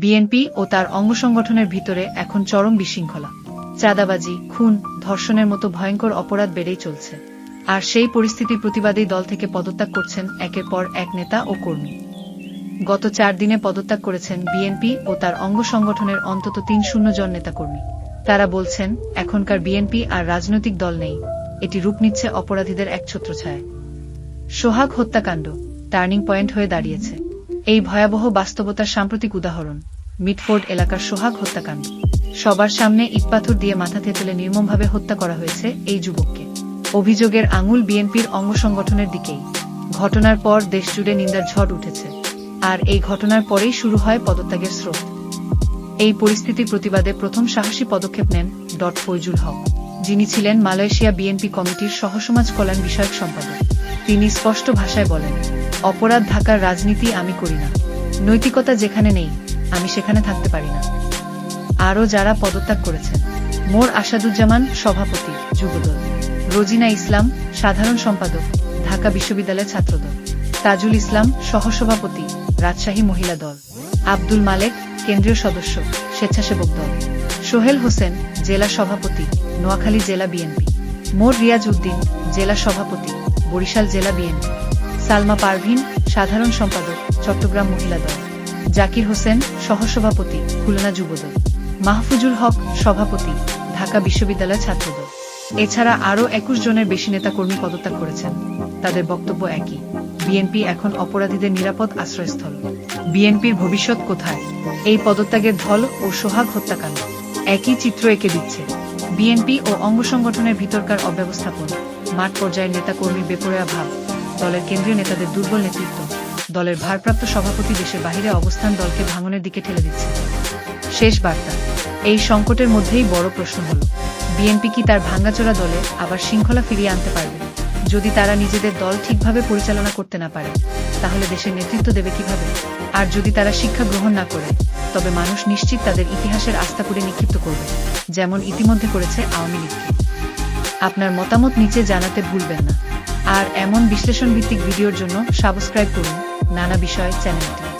BNP ও তার অঙ্গ সংগঠনের ভিতরে এখন চরম বিশৃঙ্খলা। চাঁদাবাজি, খুন, ধর্ষণের মতো ভয়ঙ্কর অপরাধ বেড়েই চলছে। আর সেই পরিস্থিতির প্রতিবাদেই দল থেকে পদত্যাগ করছেন একের পর এক নেতা ও কর্মী। গত চার দিনে পদত্যাগ করেছেন বিএনপি ও তার অঙ্গ সংগঠনের অন্তত তিন শূন্য জন নেতাকর্মী। তারা বলছেন, এখনকার বিএনপি আর রাজনৈতিক দল নেই। এটি রূপ নিচ্ছে অপরাধীদের এক ছত্রছায় সোহাগ হত্যাকাণ্ড, টার্নিং পয়েন্ট হয়ে দাঁড়িয়েছে। এই ভয়াবহ বাস্তবতার সাম্প্রতিক উদাহরণ। মিটফোর্ড এলাকার সোহাগ হত্যাকাণ্ড। সবার সামনে ইটপাথর দিয়ে মাথা থেতলে নির্মমভাবে হত্যা করা হয়েছে এই যুবককে। অভিযোগের আঙুল বিএনপির অঙ্গ সংগঠনের দিকেই। ঘটনার পর দেশজুড়ে নিন্দার ঝড় উঠেছে। আর এই ঘটনার পরেই শুরু হয় পদত্যাগের স্রোত। এই পরিস্থিতির প্রতিবাদে প্রথম সাহসী পদক্ষেপ নেন ডট ফৈজুল হক। যিনি ছিলেন মালয়েশিয়া বিএনপি কমিটির সহসমাজ কল্যাণ বিষয়ক সম্পাদক। তিনি স্পষ্ট ভাষায় বলেন অপরাধ ঢাকার রাজনীতি আমি করি না। নৈতিকতা যেখানে নেই, আমি সেখানে থাকতে পারি না। আরও যারা পদত্যাগ করেছেন, মোর আসাদুজ্জামান সভাপতি, যুবদল। রোজিনা ইসলাম, সাধারণ সম্পাদক, ঢাকা বিশ্ববিদ্যালয় ছাত্রদল। তাজুল ইসলাম, সহসভাপতি, রাজশাহী মহিলা দল। আব্দুল মালেক, কেন্দ্রীয় সদস্য, স্বেচ্ছাসেবক দল। সোহেল হোসেন, জেলা সভাপতি, নোয়াখালী জেলা বিএনপি। মোর রিয়াজ উদ্দিন, জেলা সভাপতি, বরিশাল জেলা বিএনপি। সালমা পারভিন, সাধারণ সম্পাদক, চট্টগ্রাম মহিলা দল। জাকির হোসেন, সহসভাপতি, খুলনা যুবদল। মাহফুজুল হক, সভাপতি, ঢাকা বিশ্ববিদ্যালয় ছাত্রদল। এছাড়া আরও একুশ জনের বেশি নেতাকর্মী পদত্যাগ করেছেন। তাদের বক্তব্য একই। বিএনপি এখন অপরাধীদের নিরাপদ আশ্রয়স্থল। বিএনপির ভবিষ্যৎ কোথায়? এই পদত্যাগের ধল ও সোহাগ হত্যাকাণ্ড। একই চিত্র এঁকে দিচ্ছে। বিএনপি ও অঙ্গ সংগঠনের ভিতরকার অব্যবস্থাপন, মাঠ পর্যায়ের নেতাকর্মীর বেপরোয়া ভাব। দলের কেন্দ্রীয় নেতাদের দুর্বল নেতৃত্ব, দলের ভারপ্রাপ্ত সভাপতি দেশের বাহিরে অবস্থান দলকে ভাঙনের দিকে ঠেলে দিচ্ছে। শেষ বার্তা, এই সংকটের মধ্যেই বড় প্রশ্ন হল, বিএনপি কি তার ভাঙ্গাচোরা দলে আবার শৃঙ্খলা ফিরিয়ে আনতে পারবে? যদি তারা নিজেদের দল ঠিকভাবে পরিচালনা করতে না পারে, তাহলে দেশের নেতৃত্ব দেবে কীভাবে? আর যদি তারা শিক্ষা গ্রহণ না করে, তবে মানুষ নিশ্চিত তাদের ইতিহাসের আস্থা করে নিক্ষিপ্ত করবে, যেমন ইতিমধ্যে করেছে আওয়ামী লীগকে আপনার মতামত নিচে জানাতে ভুলবেন না। আর এমন বিশ্লেষণ ভিত্তিক ভিডিওর জন্য সাবস্ক্রাইব করুন নানা বিষয় চ্যানেলটি।